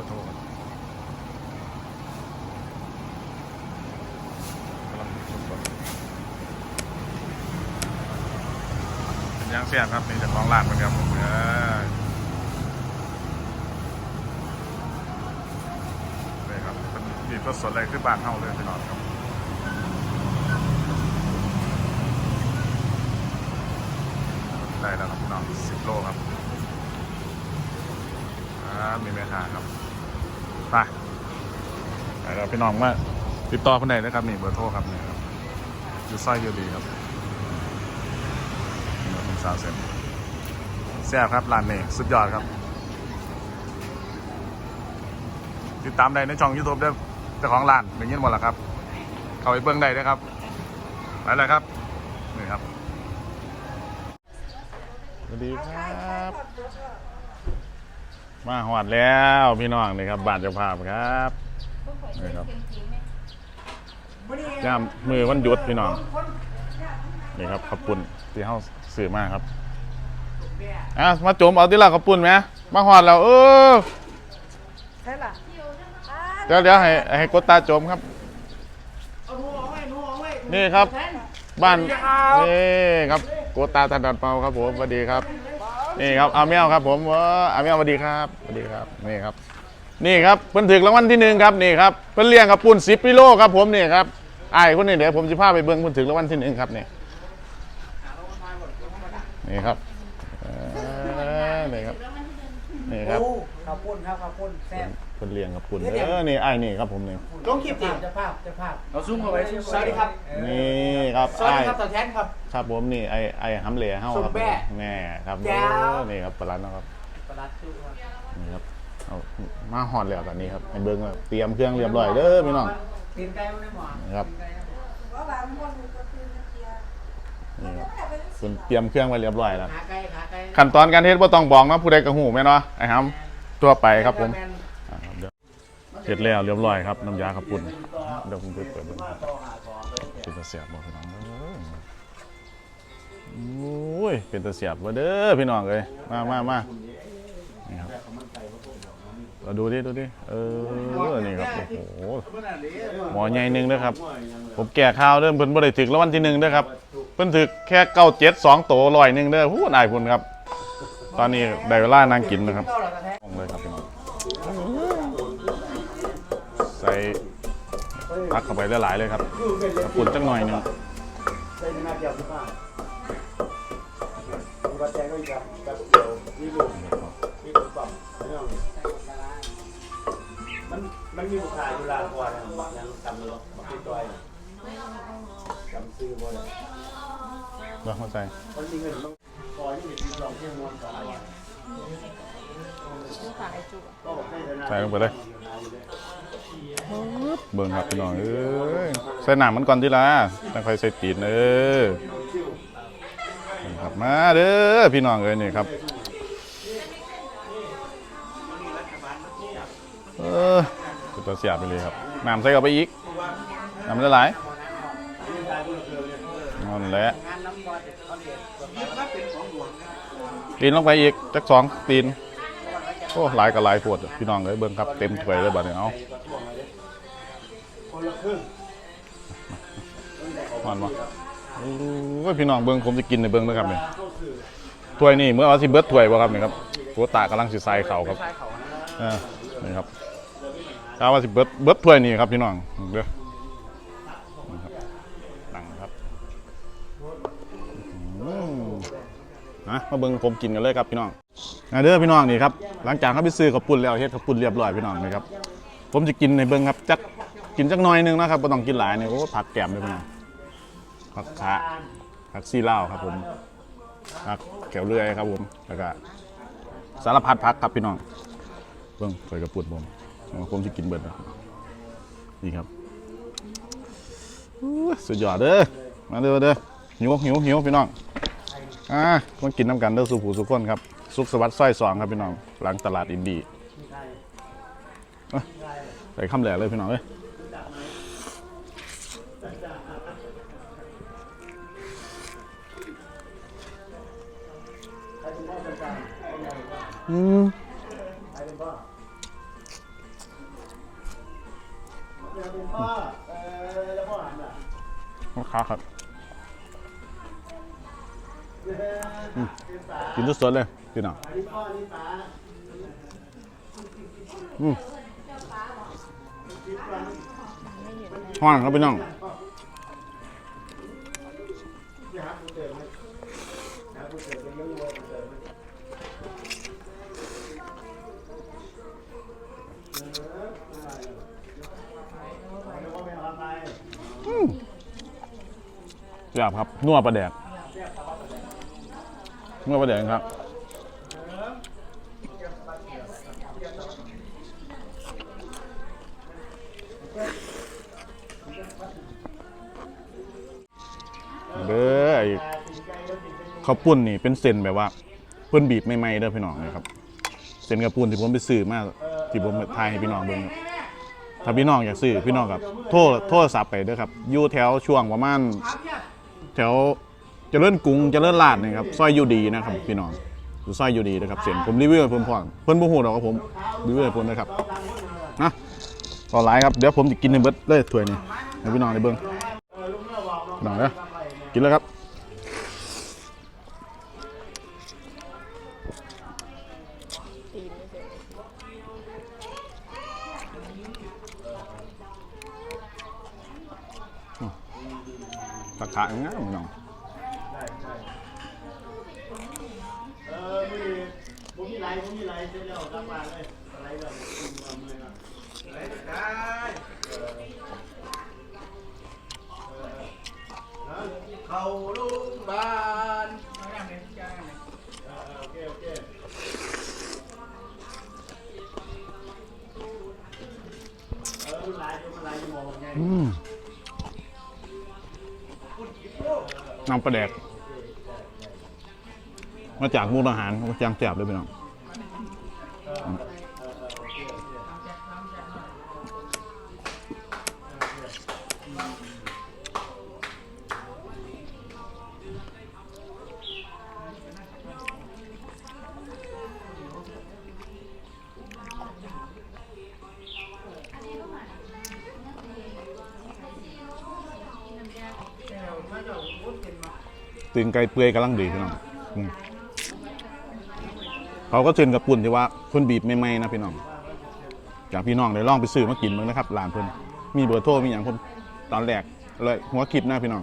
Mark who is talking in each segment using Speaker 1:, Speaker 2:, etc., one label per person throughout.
Speaker 1: รโทครับกำลังชมก่อนเป็นย่างเสียครับนี่เจะของร้านเหมือนกันผมเออนี่ครับเป็นมีสดสดเลยคือบ้านเฮาเลยพี่น้องครับได้แล้วครับพี่น้องสิบโลครับอ่ามีแม่ค้าครับ ไปไปแล้วพี่น้องมาติดต่อเพื่อนใดนะครับนี่เบอร์โทรครับนี่ครับยู่ซยเยดีครับนี่ครับเป็นสาวเซ็นแซ่บครับร้านนี้สุดยอดครับ ติดตามได้ในช่องยูทูบได้เจ้าของร้านเป็นยินหมดแล้วครับ เข้าไปเบื้องได้ด้ครับไปเลยครับนี่ครับสวัสดีครับ มาหอดแล้วพี่น้องนี่ครับบ้านเจ้าภาพครับนี่ครับย่ามมือวันหยุดพี่น้องนี่ครับขอบคุณที่เขาสื่อมากครับอะมาโจมเอาที่ละขอบคุณไหมมาหอดแล้วเออ
Speaker 2: ใช่ล่ะ
Speaker 1: เดี๋ยวเดี๋ยวให้ให้กดตาโจมครับนี่ครับ บ้านนี่ครับโกตาทันดัดเปาครับผมสวัสดีครับ นี่ครับอาเมียวครับผมเอออาเมียวสวัสดีครับสวัสดีครับนี่ครับ นี่ครับเพิ่นถึกรางวัลที่หนึ่งครับนี่ครับเพิ่นเลี้ยงกับปุ่นสิบกิโลครับผมนี่ครับไอ้คนนี้เดี๋ยวผมจะพาไปเบิ้งเพิ่นถึกรางวัลที่หนึ่งครับนี่นี่ครับเออนี่ครับนี่ครับ
Speaker 2: โอ้ข้าวปุ้นครับข้าวปุ้นแซ่บ
Speaker 1: เพิ่นเลี้ยงกับปุ่นเออนี่ไอ้ายนี่ครับผมนี่
Speaker 2: ลงคลิปดิจะภาพจะภาพ
Speaker 3: เราซุ่มเข้าไปสวัสดีครับ
Speaker 1: นี่ครับ
Speaker 3: สวัส
Speaker 1: ไอ้า
Speaker 3: ดี
Speaker 1: ย
Speaker 3: ครับต่อแทนครับ
Speaker 1: ครับผมนี่ไอ้ไอ้หำเหล่เฮาครับ
Speaker 3: สมแบ้
Speaker 1: แม่ครับ
Speaker 3: แจ๋ว
Speaker 1: โอ้นี่ครับปลาร้านะครับ
Speaker 3: ประหลัดจุครับ
Speaker 1: นี่ครับเอามาหอดแล้วตอนนี้ครับในเบิ้งแล้วเตรียมเครื่องเรียบร้อยเด้อพี่น้อง
Speaker 3: ตีนไก่ไม่ได้หมอ
Speaker 1: นี่ครับ
Speaker 2: ว่าบางคนก็คือเกียร์
Speaker 1: นี่ครับคุณเตรียมเครื่องไว้เรียบร้อยแล้ว
Speaker 3: ขาไก่ขาไก่
Speaker 1: ขั้นตอนการเฮ็ดบ่ต้องบอกนะผู้ใดก็ฮู้แม่นเนาะไอ้หำทั่วไปครับผม เสร็จแล้วเรียบร้อยครับน้ำยาขับปุ่นเดี๋ยวผมไปเปิดเบิ่งครับเป็นตาเสียบบ่พี่น้องเด้อโอ้ยเป็นตาเสียบบ่เด้อพี่น้องเอ้ยมามามานี่ครับเราดูดิดูดิเออนี่ครับโอ้โหหมอใหญ่หนึ่งนะครับ ผมแก่ข้าวเด้อเพิ่นบ่ได้ถึกแล้ววันที่หนึ่งเด้อครับเพิ่นถึกแค่เก้าเจ็ดสองโตลอยหนึ่งเด้อผู้นายพุ่นครับ ตอนนี้ได้เวลานั่งกินนะครับ
Speaker 3: เข้าหลักต่อแทน
Speaker 1: ลงเลยครับพี่น้อง พักเข้าไปหลายๆเลยครับกระปุ่นจังหน่อยหนึง
Speaker 3: ได้หน้าเดียวที่บ้านมีกระแจก็อีกครับกับเดียวมีลูกมีลูกปั๊มไม่ต้องมันมันมีผู้ชายอยู่ลานกว่านะยังจำเลยมาคุยตัวจำซื้อบ่ได้
Speaker 1: เดี๋ยวเข้าใจ
Speaker 3: มันมีเงินต้องคอยที่มีที่รองเที่ยงมวนสองวัน
Speaker 1: ใส่ลงไปเลยเบิ่งครับพี่น้องเอ้ยใส่หนังมันก่อนทีละต้องค่อยใส่ตีนเออนี่ครับมาเด้อพี่น้องเอ้ยนี่ครับเออคือตัวเสียบไปเลยครับน้ำใส่เข้าไปอีกน้ำละลายนั่นแหละตีนลงไปอีกจักสองตีน โอ้หลายกับหลายปวดพี่น้องเลยเบิ่งครับเต็มถ้วยเลยบัดนี้เอา
Speaker 3: คนละครึ่ง
Speaker 1: มันมาโอ้ยพี่น้องเบิ่งผมจะกินในเบิ่งนะครับเนี่ยถ้วยนี่เมื่อเอาสิเบิดถ้วยบ่ครับนี่ครับโกตากำลังสิใส่เข่าครับ
Speaker 3: นะ
Speaker 1: อ่านี่ครับถ้าว่าสิเบิดเบิดถ้วยนี่ครับพี่น้องเด้อ นะมาเบิ่งผมกินกันเลยครับพี่น้องอ่าเด้อพี่น้องนี่ครับหลังจากเขาไปซื้อข้าวปุ้นแล้วเฮ็ดข้าวปุ้นเรียบร้อยพี่น้องนี่ครับผมจะกินในเบิ่งครับจักกินจักหน่อยหนึงนะครับบ่ต้องกินหลายนี่โอ้ผักแกมด้วยพี่น้องผักขาผักซีลาครับผมผักแก้วเลื่อยครับผมแล้วก็สารพัดผักครับพี่น้องเบิ่งใส่กระปุกผมผมจะกินเบิดนะนี่ครับสุดยอดเด้อมาเด้อเด้อหิวหิวหิวพี่น้อง อ่ามากินน้ำกันเด้อสุผูสุขคนครับสุขสวัสดิ์สร้อยสองครับพี่น้องหลังตลาดอินดีใส่คำแหลกเลยพี่น้องเอ้ยอืม
Speaker 3: พ่อเออแล้วพ่อหันอะ
Speaker 1: ลูกค้าครับ
Speaker 3: อืมเป็นป๋า
Speaker 1: กินสดๆเลยพี่น้อง
Speaker 3: อื
Speaker 1: มห้อนครับพี่น้อง
Speaker 3: อย่าหาผู้เดิมไหมหาไปเลี้ยงวัวผู้เดิมไหมเออไม่เป็นไรหรอกเอาเดี๋ยวพ่อไปหาไป
Speaker 1: แซ่บครับนัวปลาแดก นัวปลาแดกครับเด้อไอ้ข้าวปุ้นนี่เป็นเส้นแบบว่า เพิ่นบีบใหม่ๆเด้อพี่น้องนะครับเส้นกระปุ้นที่ผมไปซื้อมาที่ผมทายให้พี่น้องเบิ่งถ้าพี่น้องอยากซื้อพี่น้องกับโทรโทรศัพท์ไปเด้อครับอยู่แถวช่วงประมาณแถว เจริญกรุงเจริญลาดนี่ครับซอยยูดีนะครับพี่น้องอยู่ซอยยูดีนะครับเสียงผมรีวิวให้เพิ่นพร้อมเพิ่นบ่ฮู้หรอกว่าผมรีวิวให้เพิ่นนะครับนะต่อหลายครับเดี๋ยวผมจะกินในเบิดเลยถ้วยนี้ให้พี่น้องได้เบิ่งพี่น้องเด้อกินแล้วครับตะกะงามพี่น้อง
Speaker 3: ผมมีไรผมมีไรเสร็จแล้วกลับบ้านเลยอะไรแบบกินมาเมื่อยนะไรได้เขาลุงบ้านออโอเคโอเคเออมีไรมีไรมองไง
Speaker 1: อืมน้ำปลาแดกมาจากมุกอาหารมาจางแสบเลยพี่น้อง ตีนไก่เปื่อยกำลังดีพี่น้องอืมเขาก็เชิญกับปุ่นที่ว่าเพิ่นบีบไม่ๆนะพี่น้องอยากพี่น้องได้ลองไปซื้อมากินมั้งนะครับร้านเพิ่นมีเบอร์โทรมีอย่างผมตอนแรกเลยหัวคลิปนะพี่น้อง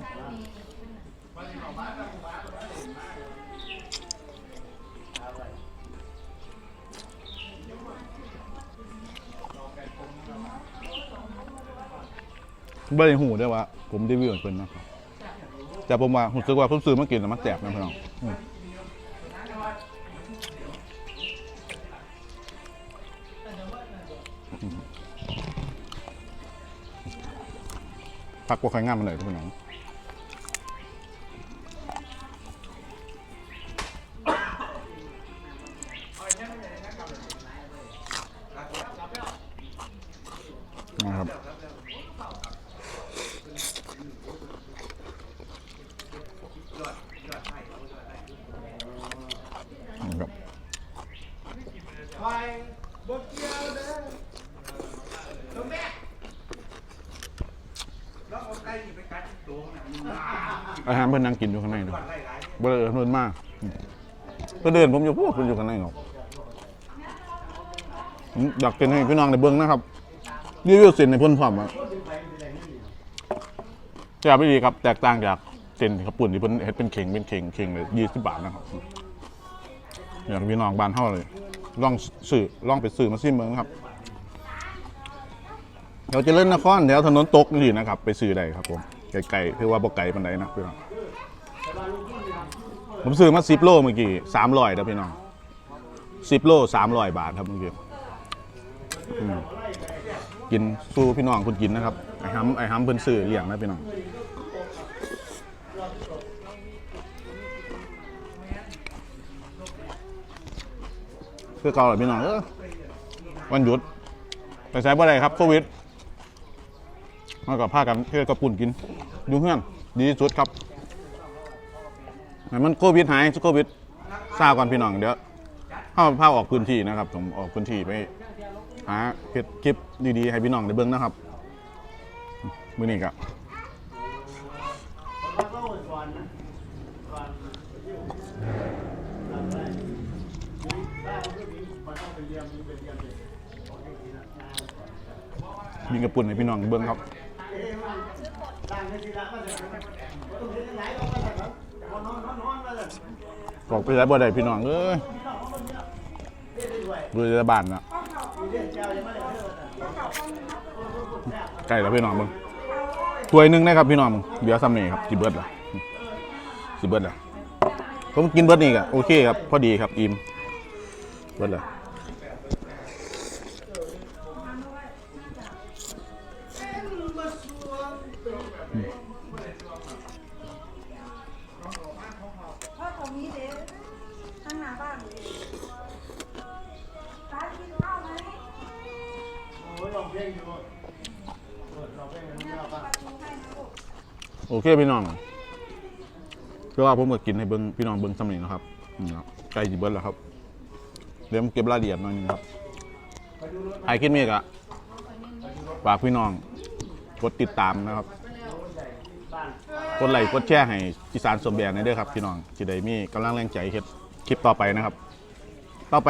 Speaker 1: บ่ได้หูด้วยว่า ผมรีวิวให้เพิ่นนะครับ แต่ผมว่ารู้สึกว่าผมซื้อมากินแล้วมันแสบนะพี่น้องอืมพักว่าไข่งามมันเลยพี่น้อง อาหารเพิ่นนั่งกินอยู่ข้างในเนาะบ่ได้เอิ้นเพิ่นมาอืมเพิ่นเดินผมอยู่พวกเพิ่นอยู่ข้างในเนาะอืมอยากกินให้พี่น้องได้เบิ่งนะครับรีวิวเส้นให้เพิ่นพร้อมอะแซ่ดีครับ แตกต่างจากเส้นข้าวปุ่นที่เพิ่นเฮ็ดเป็นเข่งเป็นเข่งเข่งเลย20บบาทนะครับอยากพี่น้องบ้านเฮาเลยลองซื้อลองไปซื้อมาซิเบิ่งนะครับเดี๋ยวเจริญนครแถวถนนตกนี่นะครับ ไปซื้อได้ครับผม ไกลๆคือว่าบ่ไกลปานใดนะพี่น้องผมซื้อมาสิบโลเมื่อกี้สามร้อยนะพี่น้องสิบโลสามร้อยบาทครับเมื่อกี้กินสู้พี่น้องคุณกินนะครับไอ้ฮัมไอ้ฮัมเพิ่นซื้อเลี้ยงนะพี่น้องเพื่อเก่าหรอพี่น้องเออวันหยุดไปใช้บ่ได้ครับโควิด มากับผ้ากันเพื่อกระปุ่นกินอยุ่งเฮื่อนดีที่สุดครับมันโควิดหายโควิดซาบก่อนพี่น้องเดี๋ยวเข้าพาออกพื้นที่นะครับผมออกพื้นที่ไปหาเฮ็ดคลิปดีๆให้พี่น้องได้เบิ่งนะครับมือนี้ก็
Speaker 3: ผมว่าก็สอนนะสอนที่ผมทำได้มีบ้านที่มีมันต้องเป็นเรียมมีเป็นเรียมเลยขอให้ดีนะงานก่อ
Speaker 1: งกระปุ่นให้พี่น้องเบิ่งครับ
Speaker 3: บอกไป
Speaker 1: ใช้บ่ได้พี่น้องเอ้ย
Speaker 3: ดู
Speaker 1: จะบาน่ะ
Speaker 3: ไก่
Speaker 1: แล้วพี่น้องมึงถ้วยนึงนะครับพี่น้องมึงเบียร์ซ้ำนี่ครับสิเบิร์ดละสิเบิร์ดละผมกินเบิร์ดนี่ก็โอเคครับ พอดีครับอิ่มเบิ
Speaker 2: ร์ด
Speaker 3: ละ
Speaker 1: โอเคพี่น้องเพื่อว่าผมก็กินให้เบิ่งพี่น้องเบิ่งซ้ำนี่นะครับอืมครับใกล้สิเบิดแล้วครับ เดี๋ยวผมเก็บรายละเอียดหน่อยนึงครับไอคิดเมีกอะฝากพี่น้องกดติดตามนะครับกดไลค์กดแชร์ให้อีสานสมแบรนด์ในเด้อครับพี่น้องจะได้มีกำลังแรงใจเฮ็ดคลิปต่อไปนะครับ ต่อไป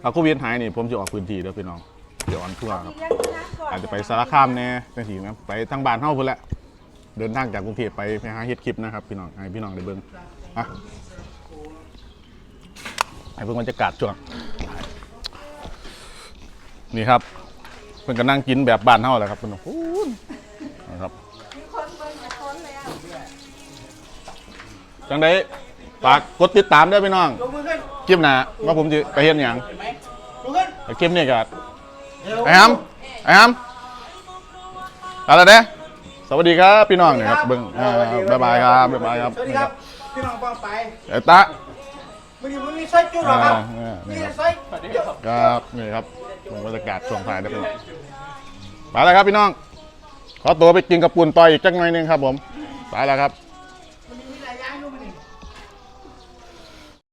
Speaker 1: เอาโควิดหายนี่ผมจะออกพื้นที่เด้อพี่น้อง เดี๋ยวออนทัวร์ครับ
Speaker 2: เลี้ยงสุนัขก่อน
Speaker 1: อาจจะไปสารคามแน่จังซี่นะไปทางบ้านเฮาพุ่นแหละ เดินทางจากกรุงเทพไปไปหาเฮ็ดคลิปนะครับ พี่น้องให้พี่น้องได้เบิ่งอะให้เบิ่งบรรยากาศช่วง นี่ครับ เพิ่นก็นั่งกินแบบบ้านเฮาแหละครับเพิ่นโอ้โหนะครับ
Speaker 2: มีคนเบิ่งกับคนแล้ว
Speaker 1: จังได้ฝากกดติดตามด้วยพี่น้อง
Speaker 3: ยกมือขึ้น
Speaker 1: คลิปหน้าว่าผมจะไปเฮ็ดหยัง
Speaker 3: ยกขึ้น
Speaker 1: แต่คลิปนี้ก็ ไอ้ฮัมไอ้ฮัมอะไรเด้สวัสดีครับพี่น้องเนี่ยครับเบิ่งอ่าบ๊ายบายครับบ๊ายบายครับ
Speaker 3: สวัสดีครับพี่น้องป้องไป
Speaker 1: ไอ้ตะ
Speaker 3: วันนี้มันมีไส้จุ๊หรอครับ
Speaker 1: อ่านี่
Speaker 3: มี
Speaker 1: ครับ
Speaker 3: ไส้สวัสดีครับ
Speaker 1: ครับนี่ครับบรรยากาศช่วงท้ายนะพี่น้องไปแล้วครับพี่น้อง ขอตัวไปกินกระปุ่นต่อยอีกจักหน่อยหนึงครับผมไปแล้วครับ